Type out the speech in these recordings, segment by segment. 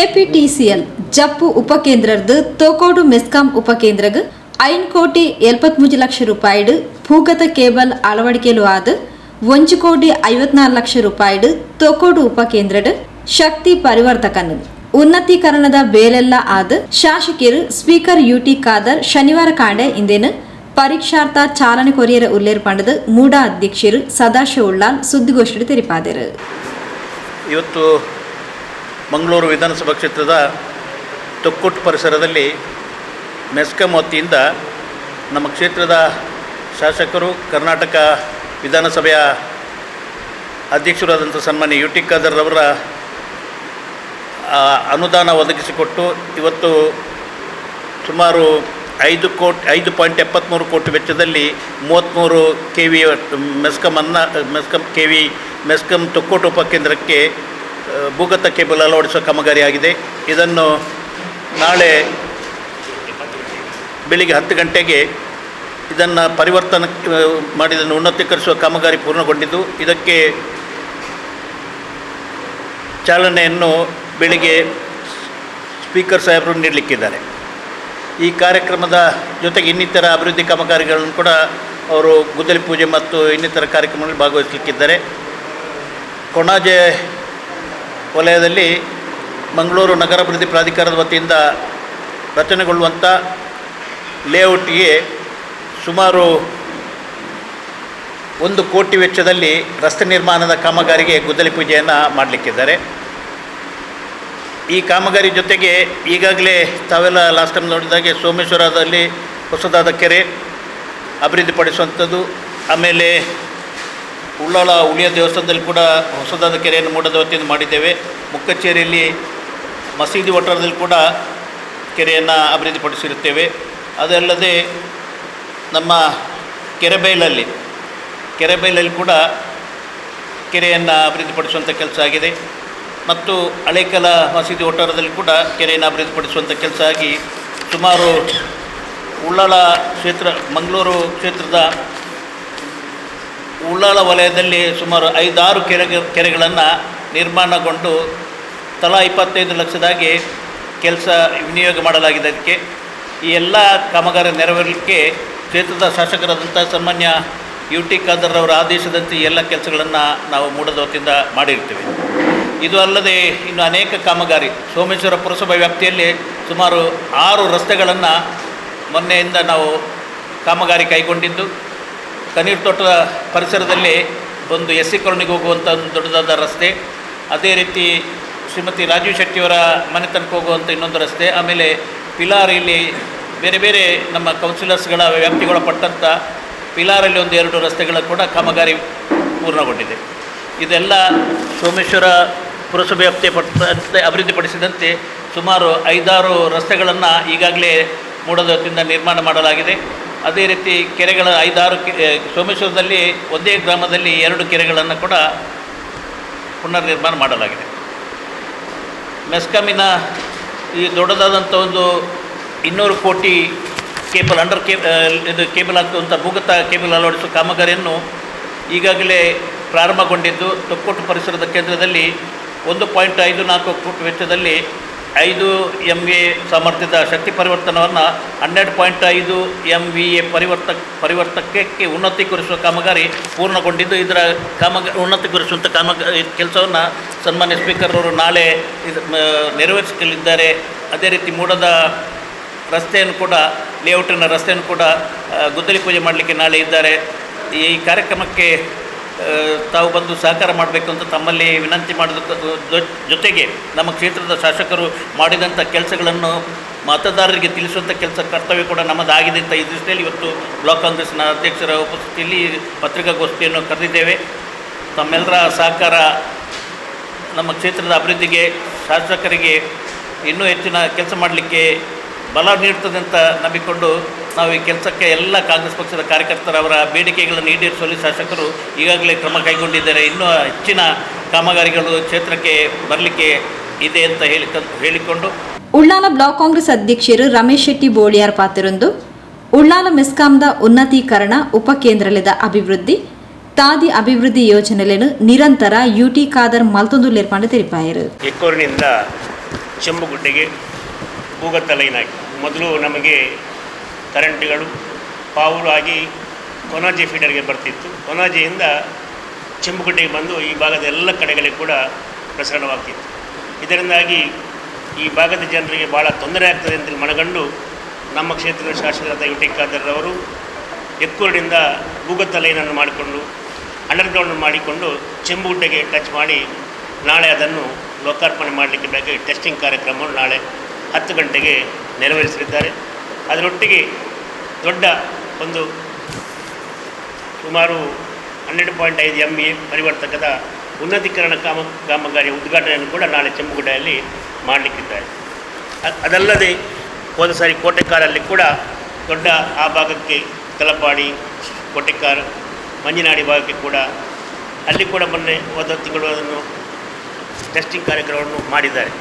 KPTCL ಜಪ್ಪು ಉಪಕೇಂದ್ರದ್ದು ತೋಕೋಡು ಮೆಸ್ಕಾಂ ಉಪಕೇಂದ್ರಗ್ ಐನ್ ಕೋಟಿ ಎಲ್ಪತ್ಮೂಜು ಲಕ್ಷ ರೂಪಾಯಿಡು ಭೂಗತ cable ಅಳವಡಿಕೆಲು ಆದ ಒಂಜು ಕೋಟಿ ಐವತ್ನಾರು ಲಕ್ಷ ರೂಪಾಯಿಡು ತೋಕೋಡು ಉಪಕೇಂದ್ರಡ್ ಶಕ್ತಿ ಪರಿವರ್ತಕನ್ ಉನ್ನತೀಕರಣದ ಬೇಲೆಲ್ಲ ಆದ ಶಾಸಕಿಯರು ಸ್ಪೀಕರ್ ಯುಟಿ ಖಾದರ್ ಶನಿವಾರ ಕಾಂಡೆ ಇಂದೇನು ಪರೀಕ್ಷಾರ್ಥ ಚಾಲನೆ ಕೊರಿಯರ ಉಲ್ಲೇರ್ ಮೂಡಾ ಮೂಡ ಅಧ್ಯಕ್ಷರು ಸದಾಶಿವ ಉಳ್ಳಾಲ್ ಸುದ್ದಿಗೋಷ್ಠಿ ತೆರಿಪಾದರು. ಇವತ್ತು ಮಂಗಳೂರು ವಿಧಾನಸಭಾ ಕ್ಷೇತ್ರದ ತೊಕ್ಕೊಟ್ಟು ಪರಿಸರದಲ್ಲಿ ಮೆಸ್ಕಾಂ ವತಿಯಿಂದ ನಮ್ಮ ಕ್ಷೇತ್ರದ ಶಾಸಕರು ಕರ್ನಾಟಕ ವಿಧಾನಸಭೆಯ ಅಧ್ಯಕ್ಷರಾದಂಥ ಸನ್ಮಾನ್ಯ ಯು ಟಿ ಖಾದರ್ರವರ ಅನುದಾನ ಒದಗಿಸಿಕೊಟ್ಟು ಇವತ್ತು ಸುಮಾರು ಐದು ಕೋಟಿ, ಐದು ಪಾಯಿಂಟ್ ಎಪ್ಪತ್ತ್ಮೂರು ಕೋಟಿ ವೆಚ್ಚದಲ್ಲಿ ಮೂವತ್ತ್ಮೂರು ಕೆ ವಿ ಮೆಸ್ಕಮನ್ನು ಮೆಸ್ಕಮ್ ಕೆ ವಿ ಮೆಸ್ಕಮ್ ತೊಕ್ಕೋಟು ಉಪಕೇಂದ್ರಕ್ಕೆ ಭೂಗತ ಕೇಬಲ್ ಅಳವಡಿಸುವ ಕಾಮಗಾರಿಯಾಗಿದೆ. ಇದನ್ನು ನಾಳೆ ಬೆಳಿಗ್ಗೆ ಹತ್ತು ಗಂಟೆಗೆ ಇದನ್ನು ಪರಿವರ್ತನೆ, ಮಾಡಿದನ್ನು ಉನ್ನತೀಕರಿಸುವ ಕಾಮಗಾರಿ ಪೂರ್ಣಗೊಂಡಿದ್ದು, ಇದಕ್ಕೆ ಚಾಲನೆಯನ್ನು ಬೆಳಿಗ್ಗೆ ಸ್ಪೀಕರ್ ಸಾಹೇಬರು ನೀಡಲಿಕ್ಕಿದ್ದಾರೆ. ಈ ಕಾರ್ಯಕ್ರಮದ ಜೊತೆಗೆ ಇನ್ನಿತರ ಅಭಿವೃದ್ಧಿ ಕಾಮಗಾರಿಗಳನ್ನು ಕೂಡ ಅವರು ಗುದ್ದಲಿ ಪೂಜೆ ಮತ್ತು ಇನ್ನಿತರ ಕಾರ್ಯಕ್ರಮಗಳಲ್ಲಿ ಭಾಗವಹಿಸಲಿಕ್ಕಿದ್ದಾರೆ. ಕೊಣಾಜೆ ವಲಯದಲ್ಲಿ ಮಂಗಳೂರು ನಗರಾಭಿವೃದ್ಧಿ ಪ್ರಾಧಿಕಾರದ ವತಿಯಿಂದ ರಚನೆಗೊಳ್ಳುವಂಥ ಲೇಔಟ್ಗೆ ಸುಮಾರು ಒಂದು ಕೋಟಿ ವೆಚ್ಚದಲ್ಲಿ ರಸ್ತೆ ನಿರ್ಮಾಣದ ಕಾಮಗಾರಿಗೆ ಗುದ್ದಲಿ ಪೂಜೆಯನ್ನು ಮಾಡಲಿಕ್ಕಿದ್ದಾರೆ. ಈ ಕಾಮಗಾರಿ ಜೊತೆಗೆ ಈಗಾಗಲೇ ತಾವೆಲ್ಲ ಲಾಸ್ಟ್ ಟೈಮ್ ನೋಡಿದಾಗೆ ಸೋಮೇಶ್ವರದಲ್ಲಿ ಹೊಸದಾದ ಕೆರೆ ಅಭಿವೃದ್ಧಿಪಡಿಸುವಂಥದ್ದು, ಆಮೇಲೆ ಉಳ್ಳಾಳ ಉಳಿಯ ದೇವಸ್ಥಾನದಲ್ಲಿ ಕೂಡ ಹೊಸದಾದ ಕೆರೆಯನ್ನು ಮೂಡದ ವತಿಯಿಂದ ಮಾಡಿದ್ದೇವೆ. ಮುಕ್ಕಚ್ಚೇರಿಯಲ್ಲಿ ಮಸೀದಿ ಒಟ್ಟಾರದಲ್ಲಿ ಕೂಡ ಕೆರೆಯನ್ನು ಅಭಿವೃದ್ಧಿಪಡಿಸಿರುತ್ತೇವೆ. ಅದಲ್ಲದೆ ನಮ್ಮ ಕೆರೆಬೈಲಲ್ಲಿ ಕೆರೆಬೈಲಲ್ಲಿ ಕೂಡ ಕೆರೆಯನ್ನು ಅಭಿವೃದ್ಧಿಪಡಿಸುವಂಥ ಕೆಲಸ ಆಗಿದೆ. ಮತ್ತು ಹಳೇಕಲ ಮಸೀದಿ ಒಟ್ಟಾರದಲ್ಲಿ ಕೂಡ ಕೆರೆಯನ್ನು ಅಭಿವೃದ್ಧಿಪಡಿಸುವಂಥ ಕೆಲಸ ಆಗಿ ಸುಮಾರು ಉಳ್ಳಾಳ ಕ್ಷೇತ್ರ, ಮಂಗಳೂರು ಕ್ಷೇತ್ರದ ಉಳ್ಳಾಳ ವಲಯದಲ್ಲಿ ಸುಮಾರು ಐದಾರು ಕೆರೆ ಕೆರೆಗಳನ್ನು ನಿರ್ಮಾಣಗೊಂಡು ತಲಾ ಇಪ್ಪತ್ತೈದು ಲಕ್ಷದಾಗಿ ಕೆಲಸ ವಿನಿಯೋಗ ಮಾಡಲಾಗಿದೆ ಅದಕ್ಕೆ. ಈ ಎಲ್ಲ ಕಾಮಗಾರಿ ನೆರವೇರಲಿಕ್ಕೆ ಕ್ಷೇತ್ರದ ಶಾಸಕರಾದಂಥ ಸನ್ಮಾನ್ಯ ಯು ಟಿ ಖಾದರ್ ಅವರ ಆದೇಶದಂತೆ ಎಲ್ಲ ಕೆಲಸಗಳನ್ನು ನಾವು ಮೂಡದ ವತಿಯಿಂದ ಮಾಡಿರ್ತೀವಿ. ಇದು ಅಲ್ಲದೆ ಇನ್ನು ಅನೇಕ ಕಾಮಗಾರಿ. ಸೋಮೇಶ್ವರ ಪುರಸಭಾ ವ್ಯಾಪ್ತಿಯಲ್ಲಿ ಸುಮಾರು ಆರು ರಸ್ತೆಗಳನ್ನು ಮೊನ್ನೆಯಿಂದ ನಾವು ಕಾಮಗಾರಿ ಕೈಗೊಂಡಿದ್ದು. ಕಣ್ಣೀರು ತೋಟದ ಪರಿಸರದಲ್ಲಿ ಒಂದು ಎಸ್ ಸಿ ಕಾಲೋನಿಗೆ ಹೋಗುವಂಥ ಒಂದು ದೊಡ್ಡದಾದ ರಸ್ತೆ. ಅದೇ ರೀತಿ ಶ್ರೀಮತಿ ರಾಜೀವ್ ಶೆಟ್ಟಿಯವರ ಮನೆ ತನಕ ಹೋಗುವಂಥ ಇನ್ನೊಂದು ರಸ್ತೆ. ಆಮೇಲೆ ಪಿಲಾರಿಯಲ್ಲಿ ಬೇರೆ ಬೇರೆ ನಮ್ಮ ಕೌನ್ಸಿಲರ್ಸ್ಗಳ ವ್ಯಾಪ್ತಿಗೊಳಪಟ್ಟಂಥ ಪಿಲಾರಲ್ಲಿ ಒಂದು ಎರಡು ರಸ್ತೆಗಳ ಕೂಡ ಕಾಮಗಾರಿ ಪೂರ್ಣಗೊಂಡಿದೆ. ಇದೆಲ್ಲ ಸೋಮೇಶ್ವರ ಪುರಸಭೆ ವ್ಯಾಪ್ತಿ ಪಟ್ಟಂತೆ ಅಭಿವೃದ್ಧಿಪಡಿಸಿದಂತೆ ಸುಮಾರು ಐದಾರು ರಸ್ತೆಗಳನ್ನು ಈಗಾಗಲೇ ಮೂಡದದಿಂದ ನಿರ್ಮಾಣ ಮಾಡಲಾಗಿದೆ. ಅದೇ ರೀತಿ ಕೆರೆಗಳ ಐದಾರು ಸೋಮೇಶ್ವರದಲ್ಲಿ ಒಂದೇ ಗ್ರಾಮದಲ್ಲಿ ಎರಡು ಕೆರೆಗಳನ್ನು ಕೂಡ ಪುನರ್ ನಿರ್ಮಾಣ ಮಾಡಲಾಗಿದೆ. ಮೆಸ್ಕಾಮಿನ ಈ ದೊಡ್ಡದಾದಂಥ ಒಂದು ಇನ್ನೂರು ಕೋಟಿ ಕೇಬಲ್, ಅಂಡರ್ ಕೇಬ್ ಇದು ಕೇಬಲ್ ಹಾಕುವಂಥ ಭೂಗತ ಕೇಬಲ್ ಅಳವಡಿಸುವ ಕಾಮಗಾರಿಯನ್ನು ಈಗಾಗಲೇ ಪ್ರಾರಂಭಗೊಂಡಿದ್ದು ತೊಕ್ಕೋಟು ಪರಿಸರದ ಕೇಂದ್ರದಲ್ಲಿ ಒಂದು ಪಾಯಿಂಟ್ ಐದು ನಾಲ್ಕು ಕೋಟಿ ವೆಚ್ಚದಲ್ಲಿ ಐದು ಎಂ ವಿ ಸಾಮರ್ಥ್ಯದ ಶಕ್ತಿ ಪರಿವರ್ತನವನ್ನು ಹನ್ನೆರಡು ಪಾಯಿಂಟ್ ಐದು ಎಂ ವಿ ಎ ಪರಿವರ್ತ, ಪರಿವರ್ತಕಕ್ಕೆ ಉನ್ನತೀಕರಿಸುವ ಕಾಮಗಾರಿ ಪೂರ್ಣಗೊಂಡಿದ್ದು, ಇದರ ಕಾಮಗ ಉನ್ನತೀಕರಿಸುವಂಥ ಕಾಮಗಾರಿ ಕೆಲಸವನ್ನು ಸನ್ಮಾನ್ಯ ಸ್ಪೀಕರ್ ಅವರು ನಾಳೆ ಇದು ನೆರವೇರಿಸಲಿದ್ದಾರೆ. ಅದೇ ರೀತಿ ಮೂಡದ ರಸ್ತೆಯನ್ನು ಕೂಡ, ಲೇಔಟಿನ ರಸ್ತೆಯನ್ನು ಕೂಡ ಗುದ್ದಲಿ ಪೂಜೆ ಮಾಡಲಿಕ್ಕೆ ನಾಳೆ ಇದ್ದಾರೆ. ಈ ಕಾರ್ಯಕ್ರಮಕ್ಕೆ ತಾವು ಬಂದು ಸಹಕಾರ ಮಾಡಬೇಕು ಅಂತ ತಮ್ಮಲ್ಲಿ ವಿನಂತಿ ಮಾಡೋದಕ್ಕೆ ಜೊತೆಗೆ ನಮ್ಮ ಕ್ಷೇತ್ರದ ಶಾಸಕರು ಮಾಡಿದಂಥ ಕೆಲಸಗಳನ್ನು ಮತದಾರರಿಗೆ ತಿಳಿಸುವಂಥ ಕೆಲಸ ಕರ್ತವ್ಯ ಕೂಡ ನಮ್ಮದಾಗಿದೆ ಅಂತ ಈ ದೃಷ್ಟಿಯಲ್ಲಿ ಇವತ್ತು ಬ್ಲಾಕ್ ಕಾಂಗ್ರೆಸ್ನ ಅಧ್ಯಕ್ಷರ ಉಪಸ್ಥಿತಿಯಲ್ಲಿ ಪತ್ರಿಕಾಗೋಷ್ಠಿಯನ್ನು ಕರೆದಿದ್ದೇವೆ. ತಮ್ಮೆಲ್ಲರ ಸಹಕಾರ ನಮ್ಮ ಕ್ಷೇತ್ರದ ಅಭಿವೃದ್ಧಿಗೆ, ಶಾಸಕರಿಗೆ ಇನ್ನೂ ಹೆಚ್ಚಿನ ಕೆಲಸ ಮಾಡಲಿಕ್ಕೆ ಬಲ ನೀಡ್ತದೆ ಅಂತ ನಂಬಿಕೊಂಡು ನಾವು ಈ ಕೆಲಸಕ್ಕೆ ಎಲ್ಲ ಕಾಂಗ್ರೆಸ್ ಪಕ್ಷದ ಕಾರ್ಯಕರ್ತರ ಅವರ ಬೇಡಿಕೆಗಳನ್ನು ಈಡೇರಿಸುವಲ್ಲಿ ಶಾಸಕರು ಈಗಾಗಲೇ ಕ್ರಮ ಕೈಗೊಂಡಿದ್ದಾರೆ. ಇನ್ನೂ ಹೆಚ್ಚಿನ ಕಾಮಗಾರಿಗಳು ಕ್ಷೇತ್ರಕ್ಕೆ ಬರಲಿಕ್ಕೆ ಇದೆ ಅಂತ ಹೇಳಿ ಹೇಳಿಕೊಂಡು. ಉಳ್ಳಾಲ ಬ್ಲಾಕ್ ಕಾಂಗ್ರೆಸ್ ಅಧ್ಯಕ್ಷರು ರಮೇಶ್ ಶೆಟ್ಟಿ ಬೋಳಿಯಾರ್ ಪಾತ್ರರೊಂದು ಉಳ್ಳಾಲ ಮೆಸ್ಕಾಂದ ಉನ್ನತೀಕರಣ ಉಪಕೇಂದ್ರಲದ ಅಭಿವೃದ್ಧಿ ತಾದಿ ಅಭಿವೃದ್ಧಿ ಯೋಜನೆలను ನಿರಂತರ ಯುಟಿ ಖಾದರ್ ಮಲ್ತೊಂದು ನಿರ್ಮಾಣ ತೆರಿಪಾಯರು. ಎಕ್ಕೂರಿನಿಂದ ಚೆಂಬುಗುಡ್ಡೆಗೆ ಭೂಗತ ಲೈನ್ ಆಗಿ. ಮೊದಲು ನಮಗೆ ಕರೆಂಟ್ಗಳು ಪಾವುಲು ಆಗಿ ಕೊನಾಜೆ ಫೀಡರ್ಗೆ ಬರ್ತಿತ್ತು. ಕೊನಾಜೆಯಿಂದ ಚೆಂಬುಗುಡ್ಡೆಗೆ ಬಂದು ಈ ಭಾಗದ ಎಲ್ಲ ಕಡೆಗಳಿಗೆ ಕೂಡ ಪ್ರಸರಣವಾಗ್ತಿತ್ತು. ಇದರಿಂದಾಗಿ ಈ ಭಾಗದ ಜನರಿಗೆ ಭಾಳ ತೊಂದರೆ ಆಗ್ತದೆ ಅಂತ ಮನಗಂಡು ನಮ್ಮ ಕ್ಷೇತ್ರದ ಶಾಸಕರಾದ ಯು ಟಿ ಖಾದರ್ರವರು ಎಕ್ಕೂರಿನಿಂದ ಭೂಗತ ಲೈನನ್ನು ಮಾಡಿಕೊಂಡು, ಅಂಡರ್ಗ್ರೌಂಡ್ ಮಾಡಿಕೊಂಡು ಚೆಂಬುಗುಡ್ಡೆಗೆ ಟಚ್ ಮಾಡಿ ನಾಳೆ ಅದನ್ನು ಲೋಕಾರ್ಪಣೆ ಮಾಡಲಿಕ್ಕೆ ಬೇಕಾಗಿ ಟೆಸ್ಟಿಂಗ್ ಕಾರ್ಯಕ್ರಮವನ್ನು ನಾಳೆ ಹತ್ತು ಗಂಟೆಗೆ ನೆರವೇರಿಸಲಿದ್ದಾರೆ. ಅದರೊಟ್ಟಿಗೆ ದೊಡ್ಡ ಒಂದು ಸುಮಾರು ಹನ್ನೆರಡು ಪಾಯಿಂಟ್ ಐದು ಎಂ ಎ ಪರಿವರ್ತಕದ ಉನ್ನತೀಕರಣ ಕಾಮ ಕಾಮಗಾರಿಯ ಉದ್ಘಾಟನೆಯನ್ನು ಕೂಡ ನಾಳೆ ಚೆಂಬುಗುಡ್ಡೆಯಲ್ಲಿ ಮಾಡಲಿಕ್ಕಿದ್ದಾರೆ. ಅದಲ್ಲದೆ ಹೋದ ಸಾರಿ ಕೋಟೆಕಾರಲ್ಲಿ ಕೂಡ ದೊಡ್ಡ ಆ ಭಾಗಕ್ಕೆ ತಲಪಾಡಿ, ಕೋಟೆಕಾರ, ಮಂಜಿನಾಡಿ ಭಾಗಕ್ಕೆ ಕೂಡ ಅಲ್ಲಿ ಕೂಡ ಮೊನ್ನೆ ಹೋದ ತಿಂಗಳು ಅದನ್ನು ಟೆಸ್ಟಿಂಗ್ ಕಾರ್ಯಕ್ರಮವನ್ನು ಮಾಡಿದ್ದಾರೆ.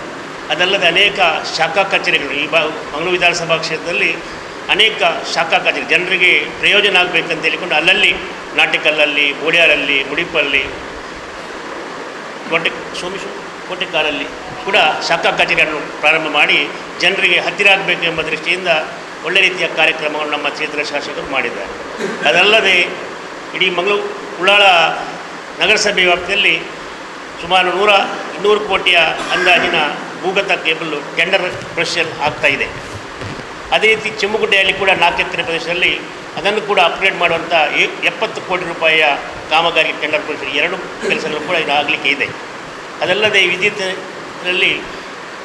ಅದಲ್ಲದೆ ಅನೇಕ ಶಾಖಾ ಕಚೇರಿಗಳು, ಈ ಬಾ ಮಂಗಳೂರು ವಿಧಾನಸಭಾ ಕ್ಷೇತ್ರದಲ್ಲಿ ಅನೇಕ ಶಾಖಾ ಕಚೇರಿ, ಜನರಿಗೆ ಪ್ರಯೋಜನ ಆಗಬೇಕಂತ ಹೇಳಿಕೊಂಡು ಅಲ್ಲಲ್ಲಿ ನಾಟಿಕಲ್ಲಲ್ಲಿ ಬೋಡಿಯಾರಲ್ಲಿ ಮುಡಿಪಲ್ಲಿ ಕೋಟೆ, ಸೋಮೇಶ್ವರ ಕೋಟೆಕಾರಲ್ಲಿ ಕೂಡ ಶಾಖಾ ಕಚೇರಿಯನ್ನು ಪ್ರಾರಂಭ ಮಾಡಿ ಜನರಿಗೆ ಹತ್ತಿರ ಆಗಬೇಕು ಎಂಬ ದೃಷ್ಟಿಯಿಂದ ಒಳ್ಳೆ ರೀತಿಯ ಕಾರ್ಯಕ್ರಮವನ್ನು ನಮ್ಮ ಕ್ಷೇತ್ರ ಶಾಸಕರು ಮಾಡಿದ್ದಾರೆ. ಅದಲ್ಲದೆ ಇಡೀ ಮಂಗಳೂರು ಉಳ್ಳಾಳ ನಗರಸಭೆ ವ್ಯಾಪ್ತಿಯಲ್ಲಿ ಸುಮಾರು ನೂರ ಇನ್ನೂರು ಕೋಟಿಯ ಅಂದಾಜಿನ ಭೂಗತ ಕೇಬಲ್ ಟೆಂಡರ್ ಆಗ್ತಾ ಇದೆ. ಅದೇ ರೀತಿ ಚೆಮ್ಮುಗುಡ್ಡೆಯಲ್ಲಿ ಕೂಡ ನಾಲ್ಕು ಎಕರೆ ಪ್ರದೇಶದಲ್ಲಿ ಅದನ್ನು ಕೂಡ ಅಪ್ಗ್ರೇಡ್ ಮಾಡುವಂಥ ಎಪ್ಪತ್ತು ಕೋಟಿ ರೂಪಾಯಿಯ ಕಾಮಗಾರಿ ಟೆಂಡರ್ ಪ್ರೊಸೆಷನ್ ಎರಡು ಕೆಲಸಗಳು ಕೂಡ ಆಗಲಿಕ್ಕೆ ಇದೆ. ಅದಲ್ಲದೆ ವಿದ್ಯುತ್ನಲ್ಲಿ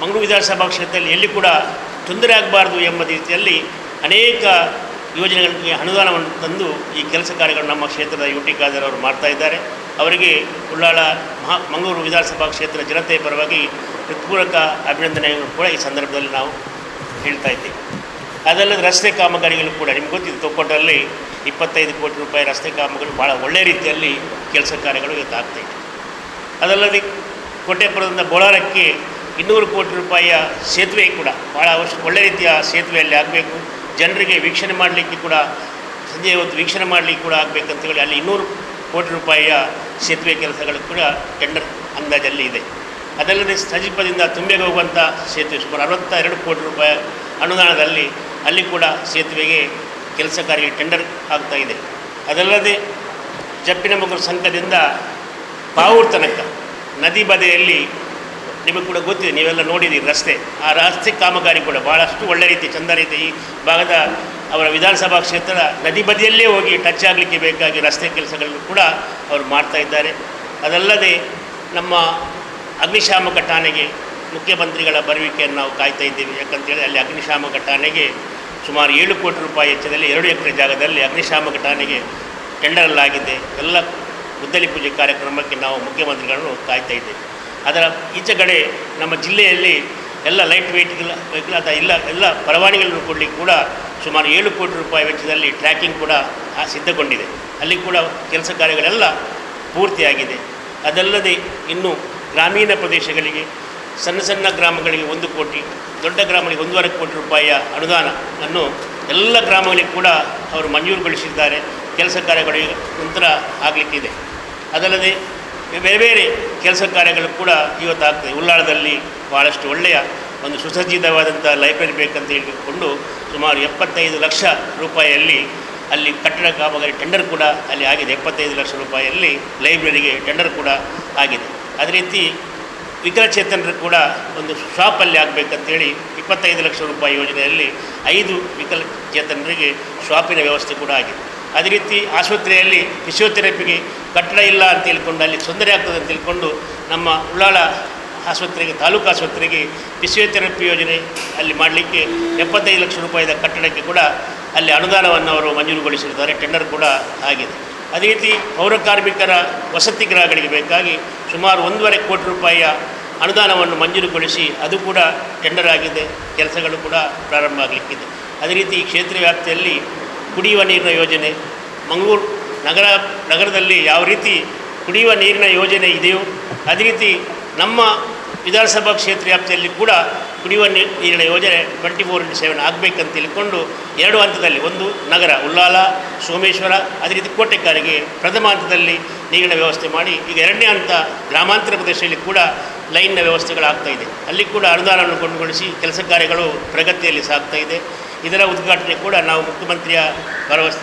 ಮಂಗಳೂರು ವಿಧಾನಸಭಾ ಕ್ಷೇತ್ರದಲ್ಲಿ ಎಲ್ಲಿ ಕೂಡ ತೊಂದರೆ ಆಗಬಾರ್ದು ಎಂಬ ರೀತಿಯಲ್ಲಿ ಅನೇಕ ಯೋಜನೆಗಳಿಗೆ ಅನುದಾನವನ್ನು ತಂದು ಈ ಕೆಲಸ ಕಾರ್ಯಗಳು ನಮ್ಮ ಕ್ಷೇತ್ರದ ಯು ಟಿ ಖಾದರ್ ಅವರು ಮಾಡ್ತಾ ಇದ್ದಾರೆ. ಅವರಿಗೆ ಉಳ್ಳಾಳ ಮಹಾ ಮಂಗಳೂರು ವಿಧಾನಸಭಾ ಕ್ಷೇತ್ರ ಜನತೆಯ ಪರವಾಗಿ ಹೃತ್ಪೂರ್ವಕ ಅಭಿನಂದನೆಯನ್ನು ಕೂಡ ಈ ಸಂದರ್ಭದಲ್ಲಿ ನಾವು ಹೇಳ್ತಾ ಇದ್ದೀವಿ. ಅದಲ್ಲದೆ ರಸ್ತೆ ಕಾಮಗಾರಿಗಳು ಕೂಡ ನಿಮ್ಗೆ ಗೊತ್ತಿದೆ, ತೊಕ್ಕೊಟ್ಟಲ್ಲಿ ಇಪ್ಪತ್ತೈದು ಕೋಟಿ ರೂಪಾಯಿ ರಸ್ತೆ ಕಾಮಗಾರಿ ಭಾಳ ಒಳ್ಳೆಯ ರೀತಿಯಲ್ಲಿ ಕೆಲಸ ಕಾರ್ಯಗಳು ಇವತ್ತು ಆಗ್ತಾಯಿದೆ ಅದಲ್ಲದೆ ಕೋಟೆಪುರದಿಂದ ಬೋಳಾರಕ್ಕೆ ಇನ್ನೂರು ಕೋಟಿ ರೂಪಾಯಿಯ ಸೇತುವೆ ಕೂಡ ಭಾಳ ಅವಶ್ಯ ಒಳ್ಳೆ ರೀತಿಯ ಸೇತುವೆಯಲ್ಲಿ ಆಗಬೇಕು. ಜನರಿಗೆ ವೀಕ್ಷಣೆ ಮಾಡಲಿಕ್ಕೆ ಕೂಡ, ಸಂಜೆ ಹೊತ್ತು ವೀಕ್ಷಣೆ ಮಾಡಲಿಕ್ಕೆ ಕೂಡ ಆಗಬೇಕಂತ ಹೇಳಿ ಅಲ್ಲಿ ಇನ್ನೂರು ಕೋಟಿ ರೂಪಾಯಿಯ ಸೇತುವೆ ಕೆಲಸಗಳು ಕೂಡ ಟೆಂಡರ್ ಅಂದಾಜಲ್ಲಿ ಇದೆ. ಅದಲ್ಲದೆ ಸಜಿಪದಿಂದ ತುಂಬೆಗೆ ಹೋಗುವಂಥ ಸೇತುವೆ ಸುಮಾರು ಅರವತ್ತ ಎರಡು ಕೋಟಿ ರೂಪಾಯಿ ಅನುದಾನದಲ್ಲಿ ಅಲ್ಲಿ ಕೂಡ ಸೇತುವೆಗೆ ಕೆಲಸ ಕಾರ್ಯ ಟೆಂಡರ್ ಆಗ್ತಾ ಇದೆ. ಅದಲ್ಲದೆ ಜಪ್ಪಿನ ಮಗರು ಸಂಘದಿಂದ ಪಾವೂರ್ ತನಕ ನದಿ ಬದಿಯಲ್ಲಿ ನಿಮಗೆ ಕೂಡ ಗೊತ್ತಿದೆ, ನೀವೆಲ್ಲ ನೋಡಿದ್ದೀರಿ ರಸ್ತೆ. ಆ ರಸ್ತೆ ಕಾಮಗಾರಿ ಕೂಡ ಭಾಳಷ್ಟು ಒಳ್ಳೆ ರೀತಿ, ಚಂದ ರೀತಿ ಈ ಭಾಗದ ಅವರ ವಿಧಾನಸಭಾ ಕ್ಷೇತ್ರದ ನದಿ ಬದಿಯಲ್ಲೇ ಹೋಗಿ ಟಚ್ ಆಗಲಿಕ್ಕೆ ಬೇಕಾಗಿ ರಸ್ತೆ ಕೆಲಸಗಳನ್ನು ಕೂಡ ಅವರು ಮಾಡ್ತಾ ಇದ್ದಾರೆ. ಅದಲ್ಲದೆ ನಮ್ಮ ಅಗ್ನಿಶಾಮಕ ಠಾಣೆಗೆ ಮುಖ್ಯಮಂತ್ರಿಗಳ ಬರುವಿಕೆಯನ್ನು ನಾವು ಕಾಯ್ತಾ ಇದ್ದೀವಿ. ಯಾಕಂತೇಳಿ ಅಲ್ಲಿ ಅಗ್ನಿಶಾಮಕ ಠಾಣೆಗೆ ಸುಮಾರು ಏಳು ಕೋಟಿ ರೂಪಾಯಿ ವೆಚ್ಚದಲ್ಲಿ ಎರಡು ಎಕರೆ ಜಾಗದಲ್ಲಿ ಅಗ್ನಿಶಾಮಕ ಠಾಣೆಗೆ ಟೆಂಡರಲ್ಲಾಗಿದೆ ಎಲ್ಲ ಗುದ್ದಲಿ ಪೂಜೆ ಕಾರ್ಯಕ್ರಮಕ್ಕೆ ನಾವು ಮುಖ್ಯಮಂತ್ರಿಗಳನ್ನು ಕಾಯ್ತಾ ಇದ್ದೇವೆ. ಅದರ ಈಚೆಗಡೆ ನಮ್ಮ ಜಿಲ್ಲೆಯಲ್ಲಿ ಎಲ್ಲ ಲೈಟ್ ವೆಯ್ಟ್ ವೆಹಿಕಲ್ ಅಥವಾ ಇಲ್ಲ, ಎಲ್ಲ ಪರವಾನಗಿಗಳನ್ನು ಕೊಡಲಿಕ್ಕೆ ಕೂಡ ಸುಮಾರು ಏಳು ಕೋಟಿ ರೂಪಾಯಿ ವೆಚ್ಚದಲ್ಲಿ ಟ್ರ್ಯಾಕಿಂಗ್ ಕೂಡ ಸಿದ್ಧಗೊಂಡಿದೆ. ಅಲ್ಲಿ ಕೂಡ ಕೆಲಸ ಕಾರ್ಯಗಳೆಲ್ಲ ಪೂರ್ತಿಯಾಗಿದೆ. ಅದಲ್ಲದೆ ಇನ್ನು ಗ್ರಾಮೀಣ ಪ್ರದೇಶಗಳಿಗೆ, ಸಣ್ಣ ಸಣ್ಣ ಗ್ರಾಮಗಳಿಗೆ ಒಂದು ಕೋಟಿ, ದೊಡ್ಡ ಗ್ರಾಮಗಳಿಗೆ ಒಂದೂವರೆ ಕೋಟಿ ರೂಪಾಯಿಯ ಅನುದಾನ ಅನ್ನು ಎಲ್ಲ ಗ್ರಾಮಗಳಿಗೆ ಕೂಡ ಅವರು ಮಂಜೂರುಗೊಳಿಸಿದ್ದಾರೆ. ಕೆಲಸ ಕಾರ್ಯಗಳಿಗೆ ನಂತರ ಆಗಲಿಕ್ಕಿದೆ. ಅದಲ್ಲದೆ ಬೇರೆ ಬೇರೆ ಕೆಲಸ ಕಾರ್ಯಗಳು ಕೂಡ ಇವತ್ತಾಗ್ತದೆ. ಉಳ್ಳಾಳದಲ್ಲಿ ಭಾಳಷ್ಟು ಒಳ್ಳೆಯ ಒಂದು ಸುಸಜ್ಜಿತವಾದಂಥ ಲೈಬ್ರರಿ ಬೇಕಂತ ಹೇಳಿಕೊಂಡು ಸುಮಾರು ಎಪ್ಪತ್ತೈದು ಲಕ್ಷ ರೂಪಾಯಿಯಲ್ಲಿ ಅಲ್ಲಿ ಕಟ್ಟಡ ಕಾಮಗಾರಿ ಟೆಂಡರ್ ಕೂಡ ಅಲ್ಲಿ ಆಗಿದೆ. ಎಪ್ಪತ್ತೈದು ಲಕ್ಷ ರೂಪಾಯಿಯಲ್ಲಿ ಲೈಬ್ರರಿಗೆ ಟೆಂಡರ್ ಕೂಡ ಆಗಿದೆ. ಅದೇ ರೀತಿ ವಿಕಲಚೇತನರು ಕೂಡ ಒಂದು ಶಾಪಲ್ಲಿ ಆಗಬೇಕಂತೇಳಿ ಇಪ್ಪತ್ತೈದು ಲಕ್ಷ ರೂಪಾಯಿ ಯೋಜನೆಯಲ್ಲಿ ಐದು ವಿಕಲಚೇತನರಿಗೆ ಶಾಪಿನ ವ್ಯವಸ್ಥೆ ಕೂಡ ಆಗಿದೆ. ಅದೇ ರೀತಿ ಆಸ್ಪತ್ರೆಯಲ್ಲಿ ಫಿಸಿಯೋಥೆರಪಿಗೆ ಕಟ್ಟಡ ಇಲ್ಲ ಅಂತ ತಿಳ್ಕೊಂಡು, ಅಲ್ಲಿ ತೊಂದರೆ ಆಗ್ತದೆ ಅಂತ ತಿಳ್ಕೊಂಡು ನಮ್ಮ ಉಳ್ಳಾಳ ಆಸ್ಪತ್ರೆಗೆ, ತಾಲೂಕು ಆಸ್ಪತ್ರೆಗೆ ಫಿಸಿಯೋಥೆರಪಿ ಯೋಜನೆ ಅಲ್ಲಿ ಮಾಡಲಿಕ್ಕೆ ಎಪ್ಪತ್ತೈದು ಲಕ್ಷ ರೂಪಾಯಿದ ಕಟ್ಟಡಕ್ಕೆ ಕೂಡ ಅಲ್ಲಿ ಅನುದಾನವನ್ನು ಅವರು ಮಂಜೂರುಗೊಳಿಸಿದ್ದಾರೆ ಟೆಂಡರ್ ಕೂಡ ಆಗಿದೆ. ಅದೇ ರೀತಿ ಪೌರ ಕಾರ್ಮಿಕರ ವಸತಿ ಗೃಹಗಳಿಗೆ ಬೇಕಾಗಿ ಸುಮಾರು ಒಂದೂವರೆ ಕೋಟಿ ರೂಪಾಯಿಯ ಅನುದಾನವನ್ನು ಮಂಜೂರುಗೊಳಿಸಿ ಅದು ಕೂಡ ಟೆಂಡರ್ ಆಗಿದೆ, ಕೆಲಸಗಳು ಕೂಡ ಪ್ರಾರಂಭ ಆಗಲಿಕ್ಕಿದೆ. ಅದೇ ರೀತಿ ಈ ಕ್ಷೇತ್ರ ವ್ಯಾಪ್ತಿಯಲ್ಲಿ ಕುಡಿಯುವ ನೀರಿನ ಯೋಜನೆ, ಮಂಗಳೂರು ನಗರ, ನಗರದಲ್ಲಿ ಯಾವ ರೀತಿ ಕುಡಿಯುವ ನೀರಿನ ಯೋಜನೆ ಇದೆಯೋ, ಅದೇ ರೀತಿ ನಮ್ಮ ವಿಧಾನಸಭಾ ಕ್ಷೇತ್ರ ವ್ಯಾಪ್ತಿಯಲ್ಲಿ ಕೂಡ ಕುಡಿಯುವ ನೀರಿನ ಯೋಜನೆ ಟ್ವೆಂಟಿ ಫೋರ್ ಇಂಟು ಸೆವೆನ್ ಆಗಬೇಕಂತ ತಿಳ್ಕೊಂಡು ಎರಡು ಹಂತದಲ್ಲಿ, ಒಂದು ನಗರ ಉಲ್ಲಾಲ ಸೋಮೇಶ್ವರ, ಅದೇ ರೀತಿ ಕೋಟೆಕಾರಿಗೆ ಪ್ರಥಮ ಹಂತದಲ್ಲಿ ನೀರಿನ ವ್ಯವಸ್ಥೆ ಮಾಡಿ, ಈಗ ಎರಡನೇ ಹಂತ ಗ್ರಾಮಾಂತರ ಪ್ರದೇಶದಲ್ಲಿ ಕೂಡ ಲೈನ್ನ ವ್ಯವಸ್ಥೆಗಳಾಗ್ತಾ ಇದೆ. ಅಲ್ಲಿ ಕೂಡ ಅನುದಾನವನ್ನು ಕೊಂಡುಗೊಳಿಸಿ ಕೆಲಸ ಕಾರ್ಯಗಳು ಪ್ರಗತಿಯಲ್ಲಿ ಸಾಗ್ತಾ ಇದೆ. ಇದರ ಉದ್ಘಾಟನೆ ಕೂಡ ನಾವು ಮುಖ್ಯಮಂತ್ರಿಯ ಭರವಸೆ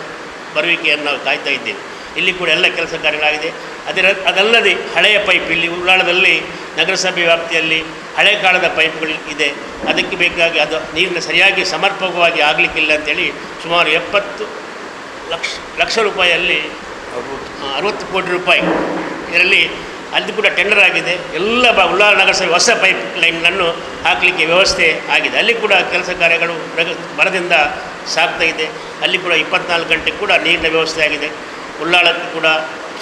ಬರುವಿಕೆಯನ್ನು ನಾವು ಕಾಯ್ತಾ ಇದ್ದೇವೆ. ಇಲ್ಲಿ ಕೂಡ ಎಲ್ಲ ಕೆಲಸ ಕಾರ್ಯಗಳಾಗಿದೆ. ಅದರ, ಅದಲ್ಲದೆ ಹಳೆಯ ಪೈಪ್ ಇಲ್ಲಿ ಉಳ್ಳಾಳದಲ್ಲಿ ನಗರಸಭೆ ವ್ಯಾಪ್ತಿಯಲ್ಲಿ ಹಳೆ ಕಾಲದ ಪೈಪ್ಗಳು ಇದೆ. ಅದಕ್ಕೆ ಬೇಕಾಗಿ ಅದು ನೀರಿನ ಸರಿಯಾಗಿ ಸಮರ್ಪಕವಾಗಿ ಆಗಲಿಕ್ಕಿಲ್ಲ ಅಂತೇಳಿ ಸುಮಾರು ಎಪ್ಪತ್ತು ಲಕ್ಷ ಲಕ್ಷ ರೂಪಾಯಿಯಲ್ಲಿ ಅರವತ್ತು ಕೋಟಿ ರೂಪಾಯಿ ಇದರಲ್ಲಿ ಅಲ್ಲಿ ಕೂಡ ಟೆಂಡರ್ ಆಗಿದೆ. ಎಲ್ಲ ಬ ಉಳ್ಳಾಳ ನಗರಸಭೆ ಹೊಸ ಪೈಪ್ ಲೈನನ್ನು ಹಾಕಲಿಕ್ಕೆ ವ್ಯವಸ್ಥೆ ಆಗಿದೆ. ಅಲ್ಲಿ ಕೂಡ ಕೆಲಸ ಕಾರ್ಯಗಳು ಬರದಿಂದ ಸಾಗ್ತಾ ಇದೆ. ಅಲ್ಲಿ ಕೂಡ ಇಪ್ಪತ್ನಾಲ್ಕು ಗಂಟೆ ಕೂಡ ನೀರಿನ ವ್ಯವಸ್ಥೆ ಆಗಿದೆ. ಉಳ್ಳಾಳಕ್ಕೆ ಕೂಡ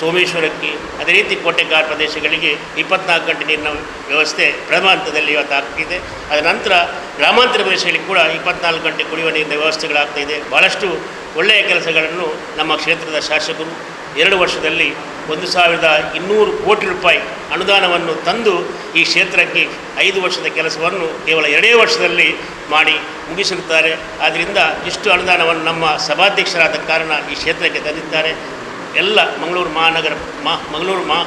ಸೋಮೇಶ್ವರಕ್ಕೆ ಅದೇ ರೀತಿ ಕೋಟೆಗಾರ್ ಪ್ರದೇಶಗಳಿಗೆ ಇಪ್ಪತ್ನಾಲ್ಕು ಗಂಟೆ ನೀರಿನ ವ್ಯವಸ್ಥೆ ಪ್ರಥಮ ಹಂತದಲ್ಲಿ ಇವತ್ತು ಆಗ್ತಿದೆ. ಅದರ ನಂತರ ಗ್ರಾಮಾಂತರ ಪ್ರದೇಶಗಳಿಗೆ ಕೂಡ ಇಪ್ಪತ್ನಾಲ್ಕು ಗಂಟೆ ಕುಡಿಯುವ ನೀರಿನ ವ್ಯವಸ್ಥೆಗಳಾಗ್ತಾ ಇದೆ. ಭಾಳಷ್ಟು ಒಳ್ಳೆಯ ಕೆಲಸಗಳನ್ನು ನಮ್ಮ ಕ್ಷೇತ್ರದ ಶಾಸಕರು ಎರಡು ವರ್ಷದಲ್ಲಿ ಒಂದು ಸಾವಿರದ ಇನ್ನೂರು ಕೋಟಿ ರೂಪಾಯಿ ಅನುದಾನವನ್ನು ತಂದು ಈ ಕ್ಷೇತ್ರಕ್ಕೆ ಐದು ವರ್ಷದ ಕೆಲಸವನ್ನು ಕೇವಲ ಎರಡೇ ವರ್ಷದಲ್ಲಿ ಮಾಡಿ ಮುಗಿಸಿರುತ್ತಾರೆ. ಆದ್ದರಿಂದ ಇಷ್ಟು ಅನುದಾನವನ್ನು ನಮ್ಮ ಸಭಾಧ್ಯಕ್ಷರಾದ ಕಾರಣ ಈ ಕ್ಷೇತ್ರಕ್ಕೆ ತಂದಿದ್ದಾರೆ. ಎಲ್ಲ ಮಂಗಳೂರು ಮಹಾನಗರ ಮಾ ಮಂಗಳೂರು ಮಾ